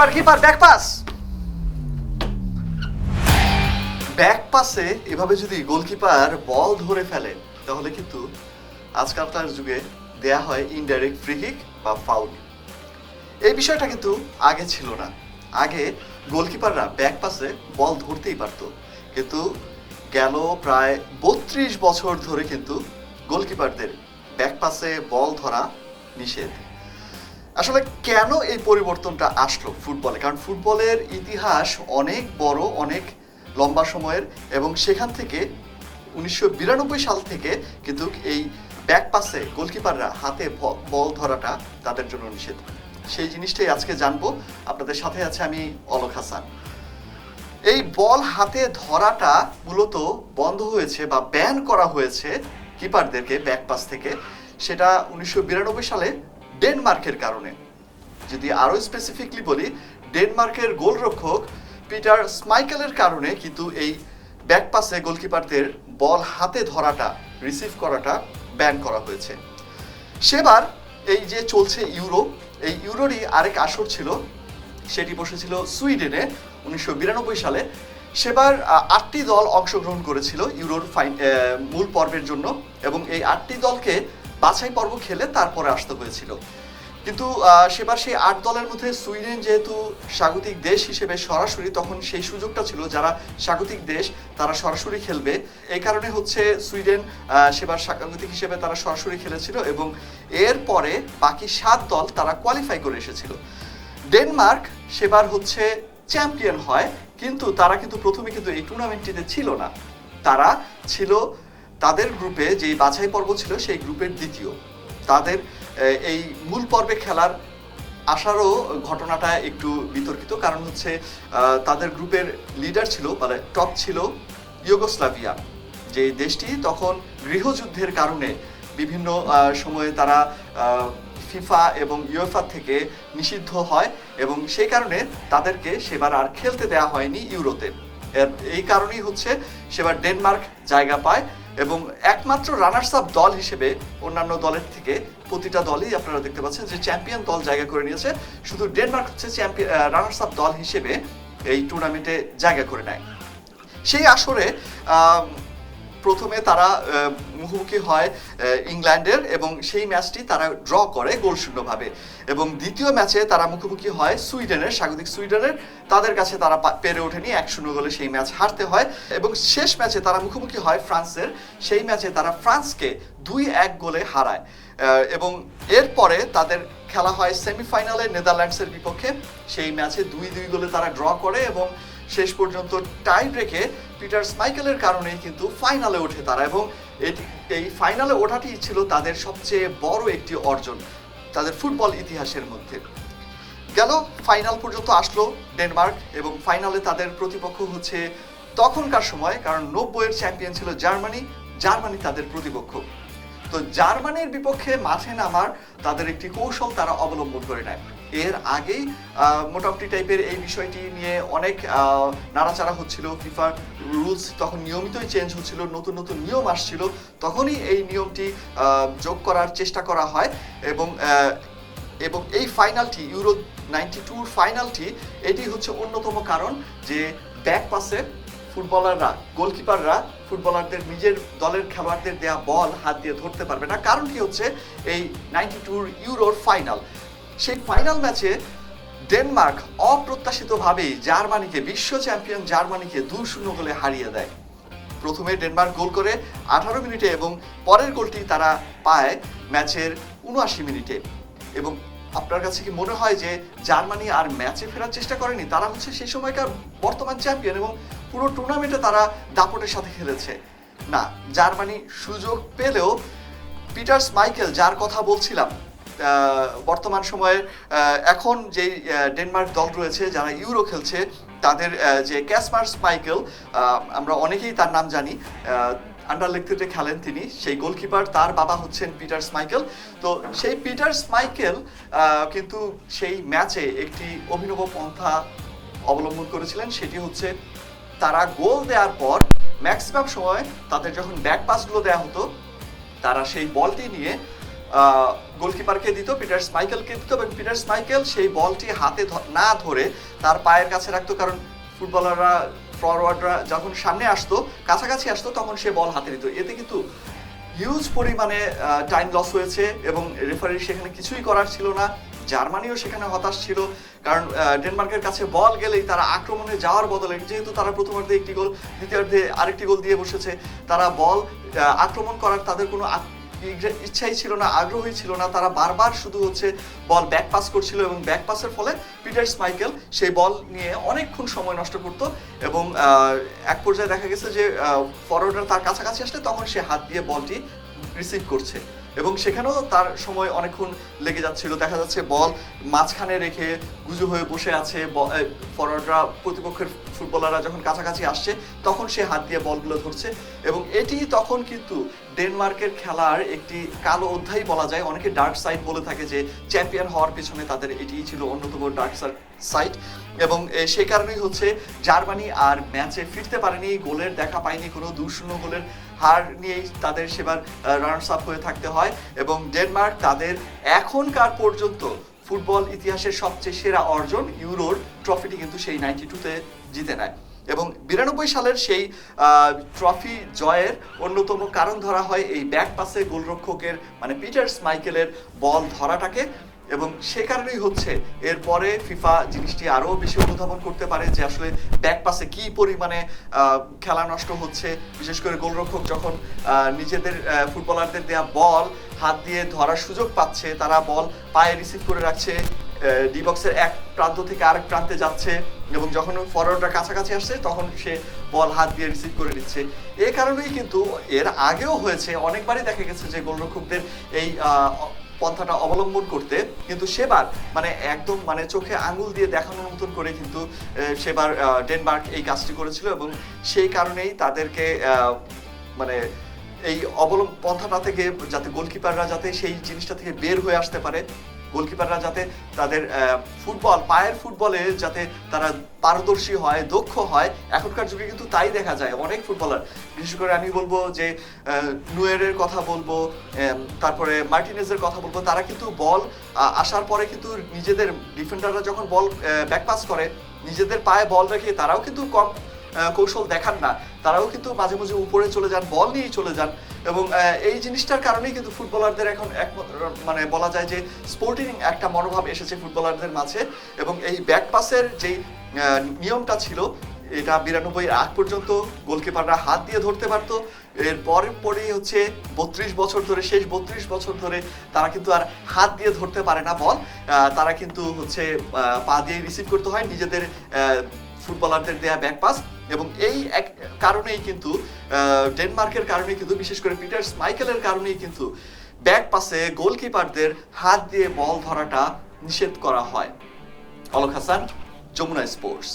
Keeper keeper back pass back পাসে এভাবে যদি গোলকিপার বল ধরে ফেলে, তাহলে কিন্তু আজকালকার যুগে দেয়া হয় ইনডাইরেক্ট ফ্রি কিক বা ফাউল এই বিষয়টা কিন্তু আগে ছিল না। আগে গোলকিপাররা ব্যাক পাসে বল ধরতেই পারতো। কিন্তু গেল প্রায় বত্রিশ বছর ধরে কিন্তু গোলকিপারদের ব্যাক পাসে বল ধরা নিষেধ। আসলে কেন এই পরিবর্তনটা আসলো ফুটবলে? কারণ ফুটবলের ইতিহাস অনেক বড়, অনেক লম্বা সময়ের এবং সেখান থেকে উনিশশো বিরানব্বই সাল থেকে কিন্তু এই ব্যাক পাসে গোলকিপাররা হাতে বল ধরাটা তাদের জন্য নিষেধ। সেই জিনিসটাই আজকে জানব। আপনাদের সাথে আছে আমি অলোক হাসান। এই বল হাতে ধরাটা মূলত বন্ধ হয়েছে বা ব্যান করা হয়েছে কিপারদেরকে ব্যাক পাস থেকে। সেটা উনিশশো বিরানব্বই সালে ডেনমার্কের কারণে। যদি আরও স্পেসিফিকলি বলি, ডেনমার্কের গোলরক্ষক পিটার স্মাইকেলের কারণে কিন্তু এই ব্যাক পাসে গোলকিপারদের বল হাতে ধরাটা রিসিভ করাটা ব্যান করা হয়েছে। সেবার এই যে চলছে ইউরো, এই ইউরোরই আরেক আসর ছিল। সেটি বসেছিল সুইডেনে উনিশশো বিরানব্বই সালে। সেবার আটটি দল অংশগ্রহণ করেছিল ইউরোর ফাইন মূল পর্বের জন্য এবং এই আটটি দলকে বাছাই পর্ব খেলে তারপরে আসতে হয়েছিল। কিন্তু সেবার সেই আট দলের মধ্যে সুইডেন যেহেতু স্বাগতিক দেশ হিসেবে সরাসরি, তখন সেই সুযোগটা ছিল যারা স্বাগতিক দেশ, তারা সরাসরি খেলবে। এই কারণে হচ্ছে সুইডেন সেবার স্বাগতিক হিসেবে তারা সরাসরি খেলেছিল এবং এরপরে বাকি সাত দল তারা কোয়ালিফাই করে এসেছিল। ডেনমার্ক সেবার হচ্ছে চ্যাম্পিয়ন হয়, কিন্তু তারা কিন্তু প্রথমে কিন্তু এই টুর্নামেন্টটিতে ছিল না। তারা ছিল তাদের গ্রুপে যে বাছাই পর্ব ছিল, সেই গ্রুপের দ্বিতীয়। তাদের এই মূল পর্বে খেলার আসারও ঘটনাটা একটু বিতর্কিত। কারণ হচ্ছে তাদের গ্রুপের লিডার ছিল মানে টপ ছিল ইউগোস্লাভিয়া। যে দেশটি তখন গৃহযুদ্ধের কারণে বিভিন্ন সময়ে তারা ফিফা এবং ইউএফা থেকে নিষিদ্ধ হয় এবং সেই কারণে তাদেরকে সেবার আর খেলতে দেওয়া হয়নি ইউরোতে। এই কারণেই হচ্ছে সেবার ডেনমার্ক জায়গা পায়। এবং একমাত্র রানার্স আপ দল হিসেবে অন্যান্য দলের থেকে প্রতিটা দলই আপনারা দেখতে পাচ্ছেন যে চ্যাম্পিয়ন দল জায়গা করে নিয়েছে। শুধু ডেনমার্ক হচ্ছে চ্যাম্পিয়ন রানার্স আপ দল হিসেবে এই টুর্নামেন্টে জায়গা করে নেয়। সেই আসরে প্রথমে তারা মুখোমুখি হয় ইংল্যান্ডের এবং সেই ম্যাচটি তারা ড্র করে গোলশূন্যভাবে। এবং দ্বিতীয় ম্যাচে তারা মুখোমুখি হয় সুইডেনের, স্বাগতিক সুইডেনের। তাদের কাছে তারা পেরে ওঠেনি এক শূন্য গোলে সেই ম্যাচ হারতে হয়। এবং শেষ ম্যাচে তারা মুখোমুখি হয় ফ্রান্সের, সেই ম্যাচে তারা ফ্রান্সকে দুই এক গোলে হারায়। এবং এরপরে তাদের খেলা হয় সেমিফাইনালে নেদারল্যান্ডসের বিপক্ষে। সেই ম্যাচে দুই দুই গোলে তারা ড্র করে এবং শেষ পর্যন্ত টাই ব্রেকে পিটার স্মাইকেলের কারণেই কিন্তু ফাইনালে ওঠে তারা এবং এটি, এই ফাইনালে ওঠাটি ছিল তাদের সবচেয়ে বড় একটি অর্জন, তাদের ফুটবল ইতিহাসের মধ্যে। গেল, ফাইনাল পর্যন্ত আসলো ডেনমার্ক এবং ফাইনালে তাদের প্রতিপক্ষ হচ্ছে তখনকার সময়, কারণ নব্বইয়ের চ্যাম্পিয়ন ছিল জার্মানি জার্মানি তাদের প্রতিপক্ষ। তো জার্মানির বিপক্ষে মাঠে নামার তাদের একটি কৌশল তারা অবলম্বন করে নেয়। এর আগেই মোটামুটি টাইপের এই বিষয়টি নিয়ে অনেক নাড়াচাড়া হচ্ছিল। ফিফার রুলস তখন নিয়মিতই চেঞ্জ হচ্ছিল, নতুন নতুন নিয়ম আসছিল। তখনই এই নিয়মটি যোগ করার চেষ্টা করা হয় এবং এবং এই ফাইনালটি ইউরো নাইনটি টুর ফাইনালটি এটি হচ্ছে অন্যতম কারণ যে ব্যাক পাসে ফুটবলাররা গোলকিপাররা ফুটবলারদের নিজের দলের খেলোয়াড়দের দেয়া বল হাত দিয়ে ধরতে পারবে না। কারণ কি হচ্ছে, এই নাইনটি টুর ইউরোর ফাইনাল সেই ফাইনাল ম্যাচে ডেনমার্ক অপ্রত্যাশিতভাবেই জার্মানিকে বিশ্ব চ্যাম্পিয়ন জার্মানিকে দুই শূন্য গোলে হারিয়ে দেয়। প্রথমে ডেনমার্ক গোল করে আঠারো মিনিটে এবং পরের গোলটি তারা পায় ম্যাচের উনআশি মিনিটে। এবং আপনার কাছে কি মনে হয় যে জার্মানি আর ম্যাচে ফেরার চেষ্টা করেনি? তারা হচ্ছে সেই সময়কার বর্তমান চ্যাম্পিয়ন এবং পুরো টুর্নামেন্টে তারা দাপটের সাথে খেলেছে। না, জার্মানি সুযোগ পেলেও পিটার্স মাইকেল যার কথা বলছিলাম বর্তমান সময়ে এখন যে ডেনমার্ক দল রয়েছে যারা ইউরো খেলছে তাদের যে ক্যাসমার্স মাইকেল আমরা অনেকেই তার নাম জানি আন্ডার লেগতে খেলেন তিনি সেই গোলকিপার তার বাবা হচ্ছেন পিটার স্মাইকেল। তো সেই পিটার মাইকেল আহ, কিন্তু সেই ম্যাচে একটি অভিনব পন্থা অবলম্বন করেছিলেন সেটি হচ্ছে তারা গোল দেওয়ার পর ম্যাক্সিমাম সময় তাদের যখন ব্যাক পাসগুলো দেওয়া হতো তারা সেই বলটি নিয়ে গোলকিপারকে দিত পিটার স্মাইকেলকে দিত এবং পিটার স্মাইকেল সেই বলটি হাতে না ধরে তার পায়ের কাছে রাখতো। কারণ ফুটবলাররা ফরওয়ার্ডরা যখন সামনে আসতো, কাছাকাছি আসতো, তখন সে বল হাতে দিত এতে কিন্তু হিউজ পরিমাণে টাইম লস হয়েছে এবং রেফারির সেখানে কিছুই করার ছিল না। জার্মানিও সেখানে হতাশ ছিল। কারণ ডেনমার্কের কাছে বল গেলেই তারা আক্রমণে যাওয়ার বদলে, যেহেতু তারা প্রথমার্ধে একটি গোল, দ্বিতীয়ার্ধে আরেকটি গোল দিয়ে বসেছে, তারা বল আক্রমণ করার তাদের কোনো ইচ্ছাই ছিল না আগ্রহী ছিল না। তারা বারবার শুধু হচ্ছে বল ব্যাক পাস করছিল এবং ব্যাক পাসের ফলে পিটার স্মাইকেল সেই বল নিয়ে অনেকক্ষণ সময় নষ্ট করতো এবং এক পর্যায়ে দেখা গেছে যে ফরওয়ার্ডার তার কাছাকাছি আসলে তখন সে হাত দিয়ে বলটি রিসিভ করছে এবং সেখানেও তার সময় অনেকক্ষণ লেগে যাচ্ছিল। দেখা যাচ্ছে বল মাঝখানে রেখে গুজু হয়ে বসে আছে ফরওয়ার্ডরা প্রতিপক্ষের ফুটবলাররা যখন কাছাকাছি আসছে তখন সে হাত দিয়ে বলগুলো ধরছে এবং এটি তখন কিন্তু ডেনমার্কের খেলার একটি কালো অধ্যায় বলা যায়। অনেকে ডার্ক সাইড বলে থাকে যে চ্যাম্পিয়ন হওয়ার পিছনে তাদের এটিই ছিল অন্যতম ডার্ক সাইড এবং এ, সে কারণেই হচ্ছে জার্মানি আর ম্যাচে ফিরতে পারেনি গোলের দেখা পায়নি কোনো দুই শূন্য গোলের হার নিয়েই তাদের সেবার রানার্স আপ হয়ে থাকতে হয় এবং ডেনমার্ক তাদের এখনকার পর্যন্ত ফুটবল ইতিহাসের সবচেয়ে সেরা অর্জন ইউরোর ট্রফিটি কিন্তু সেই নাইনটি টুতে জিতে নেয়। এবং বিরানব্বই সালের সেই ট্রফি জয়ের অন্যতম কারণ ধরা হয় এই ব্যাক পাসে গোলরক্ষকের মানে পিটার স্মাইকেলের বল ধরাটাকে। এবং সে কারণেই হচ্ছে এরপরে ফিফা জিনিসটি আরও বেশি অনুধাবন করতে পারে যে আসলে ব্যাক পাসে কি পরিমাণে খেলা নষ্ট হচ্ছে। বিশেষ করে গোলরক্ষক যখন নিজেদের ফুটবলারদের দেয়া বল হাত দিয়ে ধরার সুযোগ পাচ্ছে, তারা বল পায়ে রিসিভ করে রাখছে ডিবক্সের এক প্রান্ত থেকে আরেক প্রান্তে যাচ্ছে এবং যখন ফরওয়ার্ডরা কাছাকাছি আসছে, তখন সে বল হাত দিয়ে রিসিভ করে নিচ্ছে। এ কারণেই কিন্তু এর আগেও হয়েছে, অনেকবারই দেখা গেছে যে গোলরক্ষকদের এই পন্থাটা অবলম্বন করতে, কিন্তু সেবার মানে একদম মানে চোখে আঙুল দিয়ে দেখানোর মতন করে কিন্তু সেবার ডেনমার্ক এই কাজটি করেছিল এবং সেই কারণেই তাদেরকে মানে এই অবলম্ব, পন্থাটা থেকে যাতে গোলকিপাররা যাতে সেই জিনিসটা থেকে বের হয়ে আসতে পারে। গোলকিপাররা যাতে তাদের ফুটবল পায়ের ফুটবলে যাতে তারা পারদর্শী হয় দক্ষ হয় এখনকার যুগে কিন্তু তাই দেখা যায়। অনেক ফুটবলার বিশেষ করে আমি বলব যে আহ, নুয়েরের কথা বলব তারপরে মার্টিনেজের কথা বলব তারা কিন্তু বল আসার পরে কিন্তু নিজেদের ডিফেন্ডাররা যখন বল ব্যাক পাস করে নিজেদের পায়ে বল রেখে তারাও কিন্তু কম কৌশল দেখান না। তারাও কিন্তু মাঝে মাঝে উপরে চলে যান, বল নিয়েই চলে যান এবং এই জিনিসটার কারণেই কিন্তু ফুটবলারদের এখন এক মানে বলা যায় যে স্পোর্টিং একটা মনোভাব এসেছে ফুটবলারদের মাঝে এবং এই ব্যাক পাসের যেই নিয়মটা ছিল, এটা বিরানব্বই আগ পর্যন্ত গোলকিপাররা হাত দিয়ে ধরতে পারতো। এর পরে পরেই হচ্ছে বত্রিশ বছর ধরে, শেষ বত্রিশ বছর ধরে তারা কিন্তু আর হাত দিয়ে ধরতে পারে না বল। তারা কিন্তু হচ্ছে পা দিয়ে রিসিভ করতে হয়। নিজেদের ফুটবলারদের দেয়া ব্যাক পাস এবং এই এক কারণেই কিন্তু ডেনমার্কের কারণে কিন্তু, বিশেষ করে পিটার স্মাইকেলের কারণেই কিন্তু ব্যাক পাসে গোলকিপারদের হাত দিয়ে বল ধরাটা নিষেধ করা হয়। অলক হাসান, যমুনা স্পোর্টস